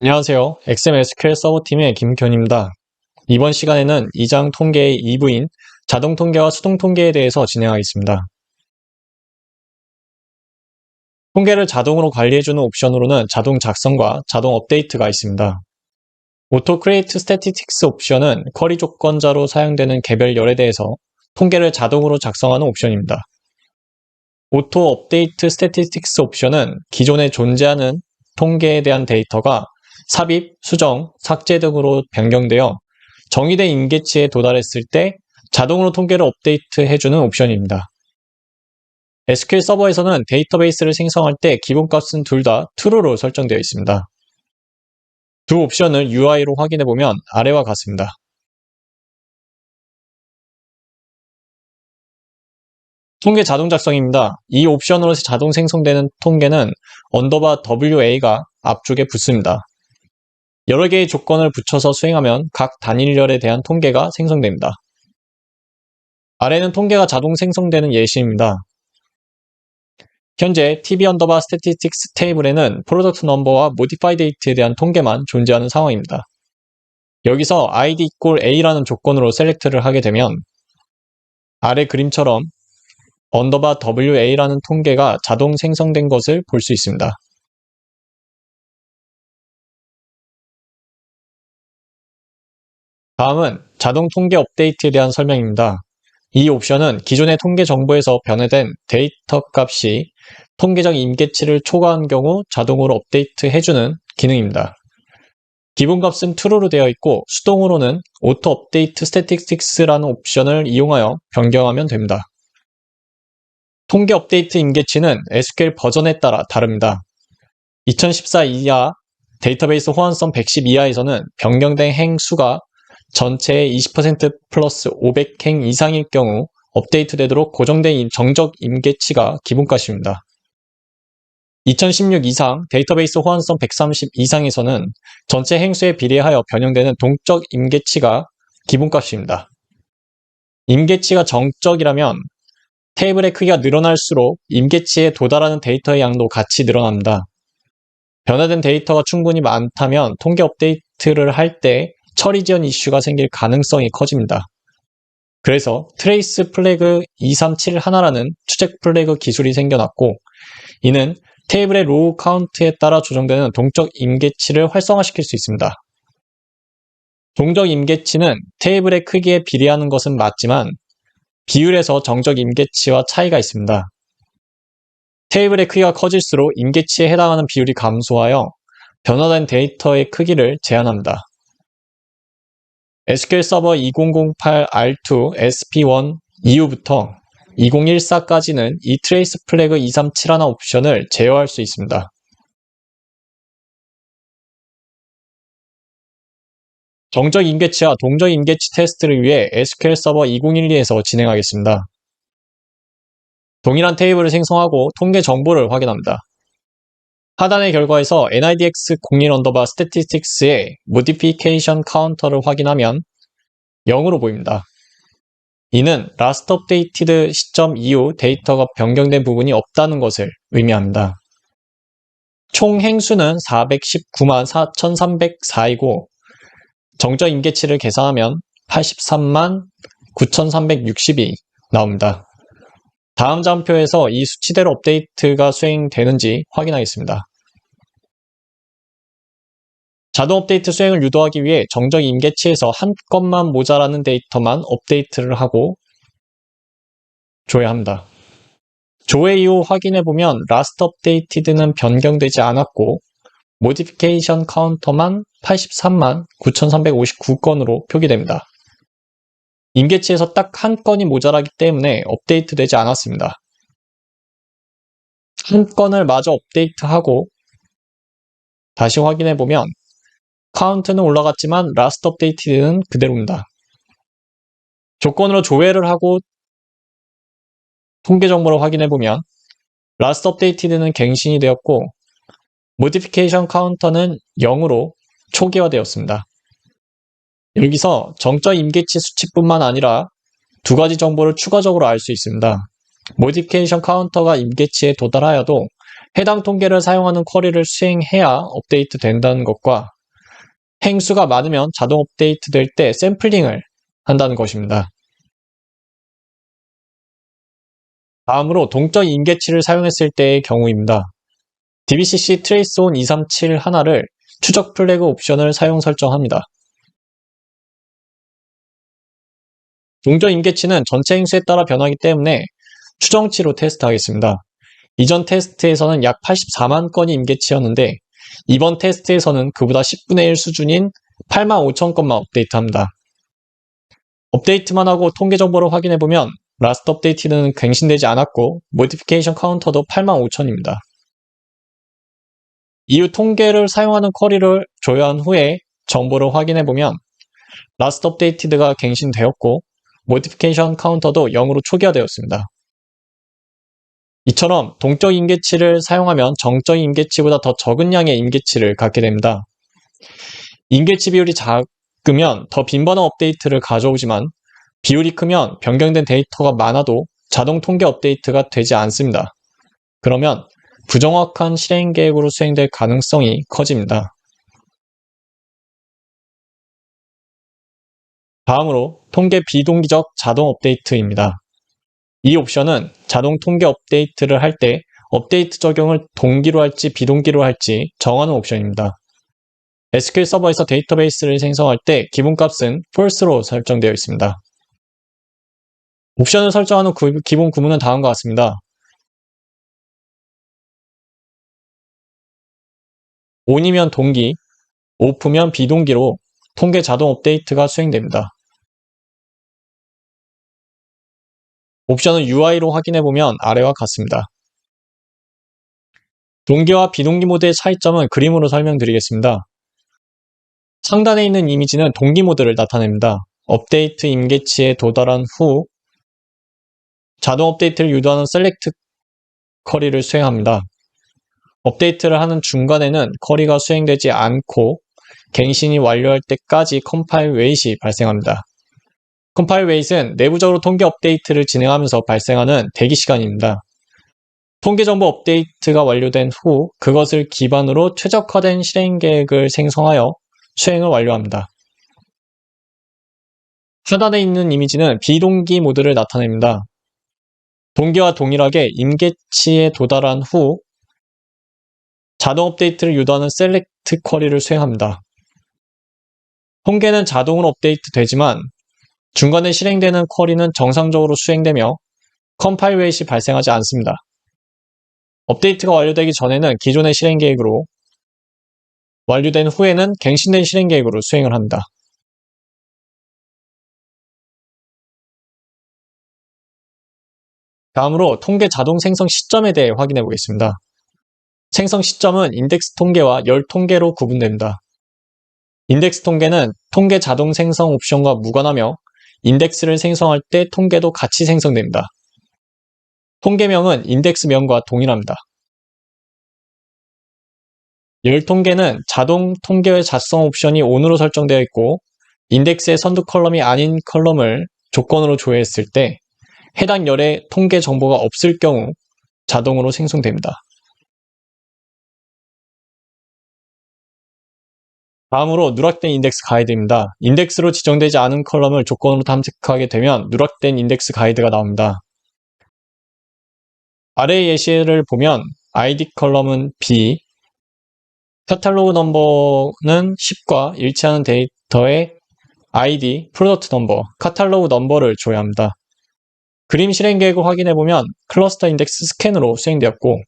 안녕하세요. XMSQL 서버팀의 김견입니다. 이번 시간에는 이장 통계의 2부인 자동 통계와 수동 통계에 대해서 진행하겠습니다. 통계를 자동으로 관리해주는 옵션으로는 자동 작성과 자동 업데이트가 있습니다. Auto Create Statistics 옵션은 쿼리 조건자로 사용되는 개별 열에 대해서 통계를 자동으로 작성하는 옵션입니다. Auto Update Statistics 옵션은 기존에 존재하는 통계에 대한 데이터가 삽입, 수정, 삭제 등으로 변경되어 정의된 임계치에 도달했을 때 자동으로 통계를 업데이트 해주는 옵션입니다. SQL 서버에서는 데이터베이스를 생성할 때 기본값은 둘 다 true로 설정되어 있습니다. 두 옵션을 UI로 확인해 보면 아래와 같습니다. 통계 자동 작성입니다. 이 옵션으로 자동 생성되는 통계는 언더바 WA가 앞쪽에 붙습니다. 여러 개의 조건을 붙여서 수행하면 각 단일열에 대한 통계가 생성됩니다. 아래는 통계가 자동 생성되는 예시입니다. 현재 tb 언더바 statistics 테이블에는 product number와 modify date에 대한 통계만 존재하는 상황입니다. 여기서 id equal a라는 조건으로 셀렉트를 하게 되면 아래 그림처럼 언더바 wa라는 통계가 자동 생성된 것을 볼 수 있습니다. 다음은 자동 통계 업데이트에 대한 설명입니다. 이 옵션은 기존의 통계 정보에서 변화된 데이터 값이 통계적 임계치를 초과한 경우 자동으로 업데이트 해주는 기능입니다. 기본값은 true로 되어 있고 수동으로는 auto update statistics라는 옵션을 이용하여 변경하면 됩니다. 통계 업데이트 임계치는 SQL 버전에 따라 다릅니다. 2014 이하 데이터베이스 호환성 110 이하에서는 변경된 행 수가 전체의 20% 플러스 500행 이상일 경우 업데이트 되도록 고정된 정적 임계치가 기본값입니다. 2016 이상 데이터베이스 호환성 130 이상에서는 전체 행수에 비례하여 변형되는 동적 임계치가 기본값입니다. 임계치가 정적이라면 테이블의 크기가 늘어날수록 임계치에 도달하는 데이터의 양도 같이 늘어납니다. 변화된 데이터가 충분히 많다면 통계 업데이트를 할 때 처리 지연 이슈가 생길 가능성이 커집니다. 그래서 트레이스 플래그 2371라는 추적 플래그 기술이 생겨났고 이는 테이블의 로우 카운트에 따라 조정되는 동적 임계치를 활성화시킬 수 있습니다. 동적 임계치는 테이블의 크기에 비례하는 것은 맞지만 비율에서 정적 임계치와 차이가 있습니다. 테이블의 크기가 커질수록 임계치에 해당하는 비율이 감소하여 변화된 데이터의 크기를 제한합니다. SQL 서버 2008 R2 SP1 이후부터 2014까지는 이 트레이스 플래그 2371 옵션을 제어할 수 있습니다. 정적 임계치와 동적 임계치 테스트를 위해 SQL 서버 2012에서 진행하겠습니다. 동일한 테이블을 생성하고 통계 정보를 확인합니다. 하단의 결과에서 NIDX 01 언더바 스태티스틱스의 모디피케이션 카운터를 확인하면 0으로 보입니다. 이는 last updated 시점 이후 데이터가 변경된 부분이 없다는 것을 의미합니다. 총 행수는 419만 4,304이고 정적 임계치를 계산하면 83만 9,360이 나옵니다. 다음 장표에서 이 수치대로 업데이트가 수행되는지 확인하겠습니다. 자동 업데이트 수행을 유도하기 위해 정적 임계치에서 한 건만 모자라는 데이터만 업데이트를 하고 줘야 합니다. 조회 이후 확인해 보면 last updated는 변경되지 않았고 modification 카운터만 83만 9359건으로 표기됩니다. 임계치에서 딱 한 건이 모자라기 때문에 업데이트 되지 않았습니다. 한 건을 마저 업데이트하고 다시 확인해 보면 카운트는 올라갔지만 라스트 업데이트는 그대로입니다. 조건으로 조회를 하고 통계 정보를 확인해 보면 라스트 업데이트는 갱신이 되었고 모디피케이션 카운터는 0으로 초기화되었습니다. 여기서 정적 임계치 수치뿐만 아니라 두 가지 정보를 추가적으로 알 수 있습니다. 모디피케이션 카운터가 임계치에 도달하여도 해당 통계를 사용하는 쿼리를 수행해야 업데이트 된다는 것과 행수가 많으면 자동 업데이트 될 때 샘플링을 한다는 것입니다. 다음으로 동적 인계치를 사용했을 때의 경우입니다. DBCC 트레이스온 237 하나를 추적 플래그 옵션을 사용 설정합니다. 동적 인계치는 전체 행수에 따라 변하기 때문에 추정치로 테스트하겠습니다. 이전 테스트에서는 약 84만 건이 임계치였는데 이번 테스트에서는 그보다 10분의 1 수준인 8만 5천 건만 업데이트합니다. 업데이트만 하고 통계 정보를 확인해 보면 라스트 업데이트는 갱신되지 않았고 모디피케이션 카운터도 8만 5천입니다. 이후 통계를 사용하는 쿼리를 조회한 후에 정보를 확인해 보면 라스트 업데이트가 갱신되었고 모디피케이션 카운터도 0으로 초기화되었습니다. 이처럼 동적 임계치를 사용하면 정적 임계치보다 더 적은 양의 임계치를 갖게 됩니다. 임계치 비율이 작으면 더 빈번한 업데이트를 가져오지만 비율이 크면 변경된 데이터가 많아도 자동 통계 업데이트가 되지 않습니다. 그러면 부정확한 실행 계획으로 수행될 가능성이 커집니다. 다음으로 통계 비동기적 자동 업데이트입니다. 이 옵션은 자동 통계 업데이트를 할 때 업데이트 적용을 동기로 할지 비동기로 할지 정하는 옵션입니다. SQL 서버에서 데이터베이스를 생성할 때 기본값은 false로 설정되어 있습니다. 옵션을 설정하는 구, 기본 구문은 다음과 같습니다. on이면 동기, off면 비동기로 통계 자동 업데이트가 수행됩니다. 옵션을 UI로 확인해보면 아래와 같습니다. 동기와 비동기 모드의 차이점은 그림으로 설명드리겠습니다. 상단에 있는 이미지는 동기 모드를 나타냅니다. 업데이트 임계치에 도달한 후 자동 업데이트를 유도하는 셀렉트 커리를 수행합니다. 업데이트를 하는 중간에는 커리가 수행되지 않고 갱신이 완료할 때까지 컴파일 웨이트이 발생합니다. 컴파일 웨이트는 내부적으로 통계 업데이트를 진행하면서 발생하는 대기 시간입니다. 통계 정보 업데이트가 완료된 후 그것을 기반으로 최적화된 실행 계획을 생성하여 수행을 완료합니다. 하단에 있는 이미지는 비동기 모드를 나타냅니다. 동기와 동일하게 임계치에 도달한 후 자동 업데이트를 유도하는 셀렉트 쿼리를 수행합니다. 통계는 자동으로 업데이트 되지만 중간에 실행되는 쿼리는 정상적으로 수행되며 컴파일 웨이트이 발생하지 않습니다. 업데이트가 완료되기 전에는 기존의 실행 계획으로 완료된 후에는 갱신된 실행 계획으로 수행을 합니다. 다음으로 통계 자동 생성 시점에 대해 확인해 보겠습니다. 생성 시점은 인덱스 통계와 열 통계로 구분됩니다. 인덱스 통계는 통계 자동 생성 옵션과 무관하며 인덱스를 생성할 때 통계도 같이 생성됩니다. 통계명은 인덱스명과 동일합니다. 열 통계는 자동 통계의 작성 옵션이 ON으로 설정되어 있고 인덱스의 선두 컬럼이 아닌 컬럼을 조건으로 조회했을 때 해당 열의 통계 정보가 없을 경우 자동으로 생성됩니다. 다음으로 누락된 인덱스 가이드입니다. 인덱스로 지정되지 않은 컬럼을 조건으로 탐색하게 되면 누락된 인덱스 가이드가 나옵니다. 아래 예시를 보면 id 컬럼은 B, 카탈로그 넘버는 10과 일치하는 데이터의 id, 프로덕트 넘버, 카탈로그 넘버를 조회합니다. 그림 실행 계획을 확인해 보면 클러스터 인덱스 스캔으로 수행되었고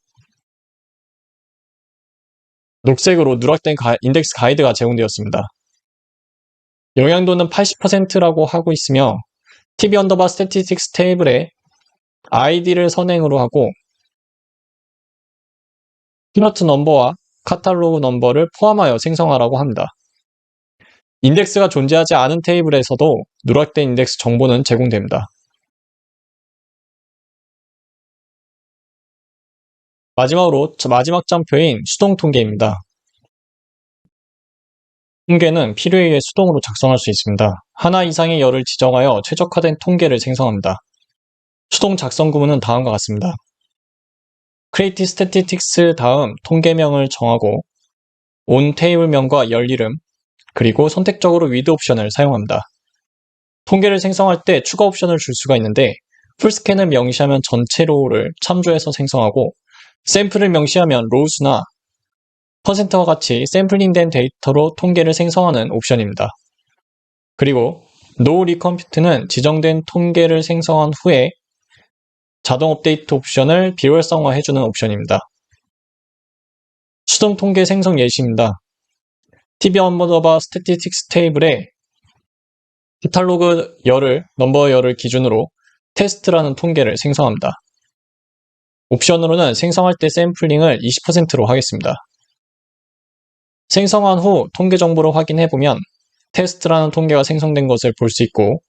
녹색으로 누락된 가, 인덱스 가이드가 제공되었습니다. 영향도는 80%라고 하고 있으며 TV 언더바 스태티스틱스 테이블에 id를 선행으로 하고 피너트 넘버와 카탈로그 넘버를 포함하여 생성하라고 합니다. 인덱스가 존재하지 않은 테이블에서도 누락된 인덱스 정보는 제공됩니다. 마지막으로 마지막 점표인 수동 통계입니다. 통계는 필요에 의해 수동으로 작성할 수 있습니다. 하나 이상의 열을 지정하여 최적화된 통계를 생성합니다. 수동 작성 구문은 다음과 같습니다. create statistics 다음 통계명을 정하고 on 테이블명과 열 이름 그리고 선택적으로 with 옵션을 사용합니다. 통계를 생성할 때 추가 옵션을 줄 수가 있는데 풀스캔을 명시하면 전체 로우를 참조해서 생성하고 샘플을 명시하면 로우수나 퍼센트와 같이 샘플링된 데이터로 통계를 생성하는 옵션입니다. 그리고 no recompute는 지정된 통계를 생성한 후에 자동 업데이트 옵션을 비활성화해주는 옵션입니다. 수동 통계 생성 예시입니다. TV 언버더바 스태티스틱스 테이블에 카탈로그 열을, 넘버 열을 기준으로 테스트라는 통계를 생성합니다. 옵션으로는 생성할 때 샘플링을 20%로 하겠습니다. 생성한 후 통계 정보를 확인해 보면 테스트라는 통계가 생성된 것을 볼 수 있고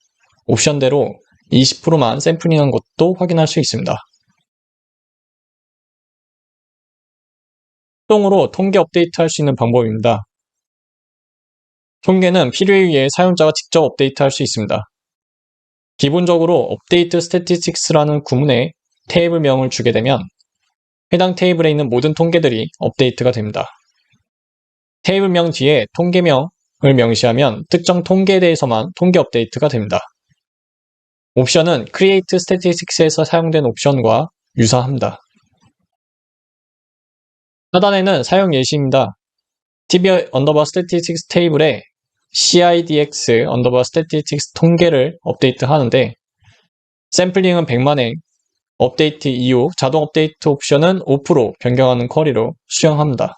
옵션대로 20%만 샘플링한 것도 확인할 수 있습니다. 수동으로 통계 업데이트 할 수 있는 방법입니다. 통계는 필요에 의해 사용자가 직접 업데이트 할 수 있습니다. 기본적으로 업데이트 스태티스틱스라는 구문에 테이블명을 주게 되면 해당 테이블에 있는 모든 통계들이 업데이트가 됩니다. 테이블명 뒤에 통계명을 명시하면 특정 통계에 대해서만 통계 업데이트가 됩니다. 옵션은 Create Statistics에서 사용된 옵션과 유사합니다. 하단에는 사용 예시입니다. TV 언더바 스태티스틱스 테이블에 CIDX 언더바 스태티스틱스 통계를 업데이트 하는데 샘플링은 100만행, 업데이트 이후 자동 업데이트 옵션은 5% 변경하는 쿼리로 수행합니다.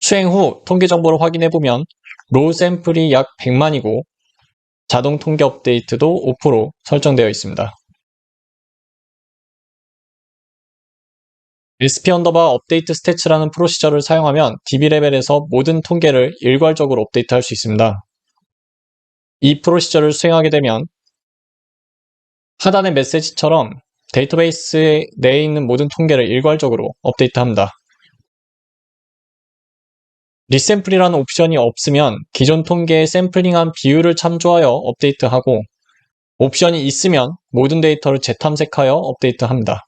수행 후 통계 정보를 확인해 보면 로우 샘플이 약 100만이고 자동 통계 업데이트도 5% 설정되어 있습니다. SP 언더바 업데이트 스태츠라는 프로시저를 사용하면 DB 레벨에서 모든 통계를 일괄적으로 업데이트할 수 있습니다. 이 프로시저를 수행하게 되면 하단의 메시지처럼 데이터베이스 내에 있는 모든 통계를 일괄적으로 업데이트합니다. 리샘플이라는 옵션이 없으면 기존 통계의 샘플링한 비율을 참조하여 업데이트하고 옵션이 있으면 모든 데이터를 재탐색하여 업데이트합니다.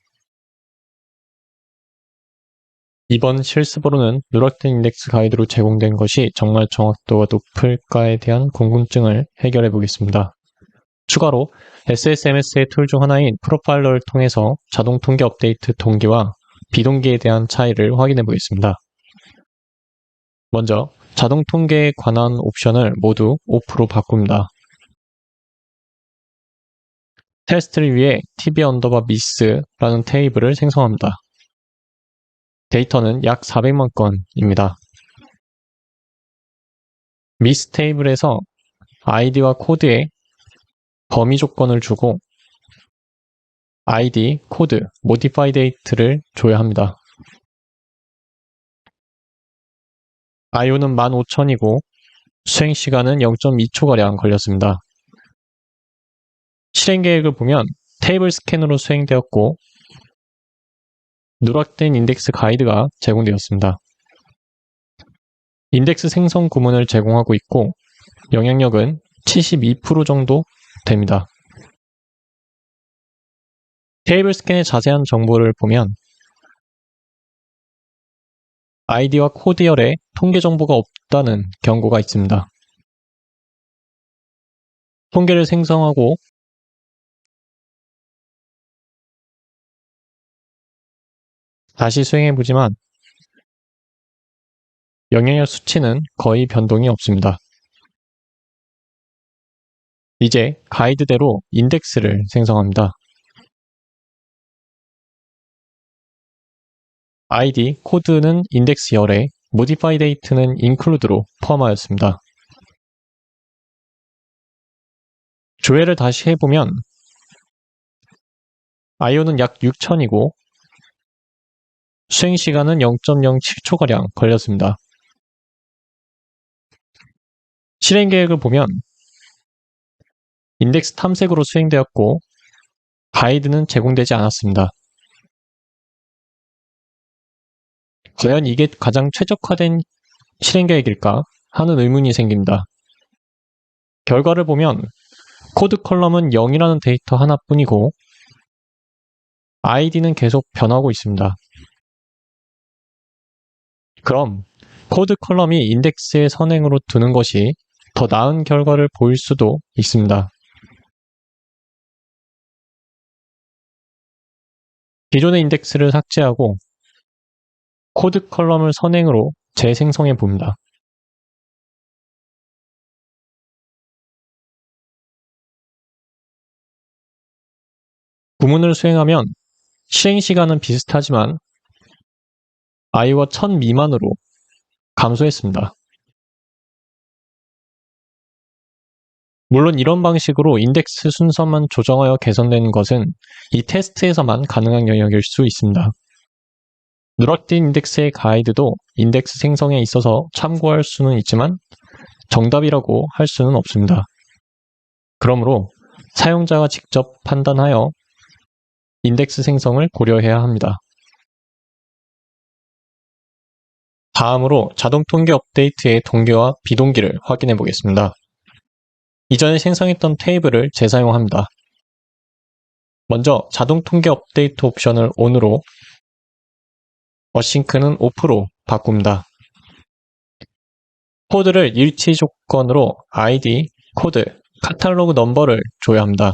이번 실습으로는 누락된 인덱스 가이드로 제공된 것이 정말 정확도가 높을까에 대한 궁금증을 해결해 보겠습니다. 추가로 SSMS의 툴 중 하나인 프로파일러를 통해서 자동 통계 업데이트 동기와 비동기에 대한 차이를 확인해 보겠습니다. 먼저 자동 통계에 관한 옵션을 모두 5%로 바꿉니다. 테스트를 위해 tb 언더바 미스라는 테이블을 생성합니다. 데이터는 약 400만 건입니다. 미스 테이블에서 아이디와 코드에 범위 조건을 주고 아이디, 코드, modify date를 줘야 합니다. IO는 15,000이고 수행 시간은 0.2초가량 걸렸습니다. 실행 계획을 보면 테이블 스캔으로 수행되었고 누락된 인덱스 가이드가 제공되었습니다. 인덱스 생성 구문을 제공하고 있고 영향력은 72% 정도 됩니다. 테이블 스캔의 자세한 정보를 보면 아이디와 코드열에 통계 정보가 없다는 경고가 있습니다. 통계를 생성하고 다시 수행해 보지만 영향력 수치는 거의 변동이 없습니다. 이제 가이드대로 인덱스를 생성합니다. id, 코드는 인덱스 열에 modify date는 include로 포함하였습니다. 조회를 다시 해보면 IO는 약 6000이고 수행 시간은 0.07초가량 걸렸습니다. 실행 계획을 보면 인덱스 탐색으로 수행되었고 가이드는 제공되지 않았습니다. 과연 이게 가장 최적화된 실행 계획일까 하는 의문이 생깁니다. 결과를 보면 코드 컬럼은 0이라는 데이터 하나뿐이고 id는 계속 변하고 있습니다. 그럼 코드 컬럼이 인덱스의 선행으로 두는 것이 더 나은 결과를 보일 수도 있습니다. 기존의 인덱스를 삭제하고 코드 컬럼을 선행으로 재생성해 봅니다. 구문을 수행하면 실행 시간은 비슷하지만 i와 1000 미만으로 감소했습니다. 물론 이런 방식으로 인덱스 순서만 조정하여 개선되는 것은 이 테스트에서만 가능한 영역일 수 있습니다. 누락된 인덱스의 가이드도 인덱스 생성에 있어서 참고할 수는 있지만 정답이라고 할 수는 없습니다. 그러므로 사용자가 직접 판단하여 인덱스 생성을 고려해야 합니다. 다음으로 자동 통계 업데이트의 동기와 비동기를 확인해 보겠습니다. 이전에 생성했던 테이블을 재사용합니다. 먼저 자동 통계 업데이트 옵션을 ON으로 어싱크는 OFF로 바꿉니다. 코드를 일치 조건으로 ID, 코드, 카탈로그 넘버를 조회합니다.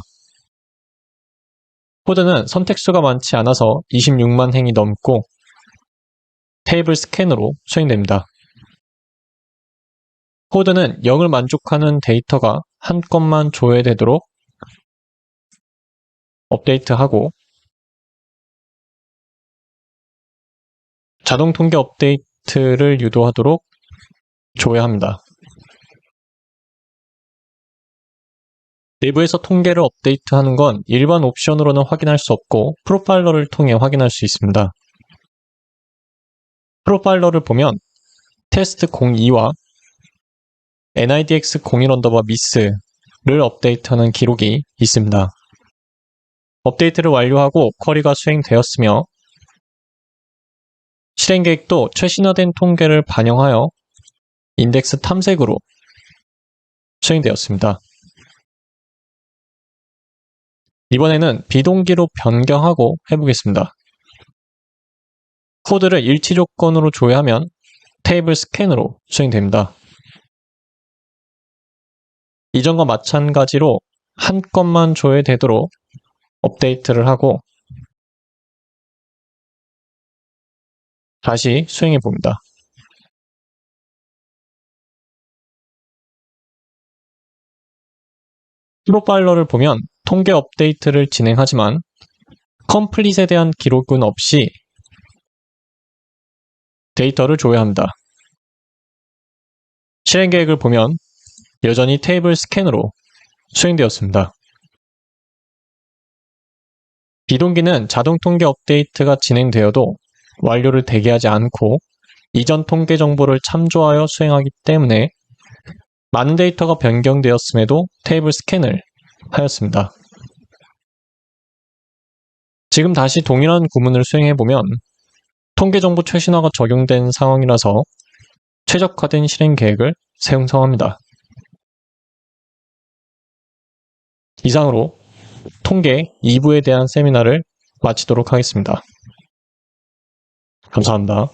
코드는 선택수가 많지 않아서 26만 행이 넘고 테이블 스캔으로 수행됩니다. 코드는 0을 만족하는 데이터가 한 건만 조회되도록 업데이트하고 자동 통계 업데이트를 유도하도록 조회합니다. 내부에서 통계를 업데이트하는 건 일반 옵션으로는 확인할 수 없고 프로파일러를 통해 확인할 수 있습니다. 프로파일러를 보면 테스트 02와 NIDX 01 언더바 미스를 업데이트하는 기록이 있습니다. 업데이트를 완료하고 쿼리가 수행되었으며 실행 계획도 최신화된 통계를 반영하여 인덱스 탐색으로 수행되었습니다. 이번에는 비동기로 변경하고 해보겠습니다. 코드를 일치 조건으로 조회하면 테이블 스캔으로 수행됩니다. 이전과 마찬가지로 한 건만 조회되도록 업데이트를 하고 다시 수행해 봅니다. 프로파일러를 보면 통계 업데이트를 진행하지만 컴플릿에 대한 기록은 없이 데이터를 조회합니다. 실행 계획을 보면 여전히 테이블 스캔으로 수행되었습니다. 비동기는 자동 통계 업데이트가 진행되어도 완료를 대기하지 않고 이전 통계 정보를 참조하여 수행하기 때문에 많은 데이터가 변경되었음에도 테이블 스캔을 하였습니다. 지금 다시 동일한 구문을 수행해보면 통계정보 최신화가 적용된 상황이라서 최적화된 실행 계획을 생성합니다. 이상으로 통계 2부에 대한 세미나를 마치도록 하겠습니다. 감사합니다.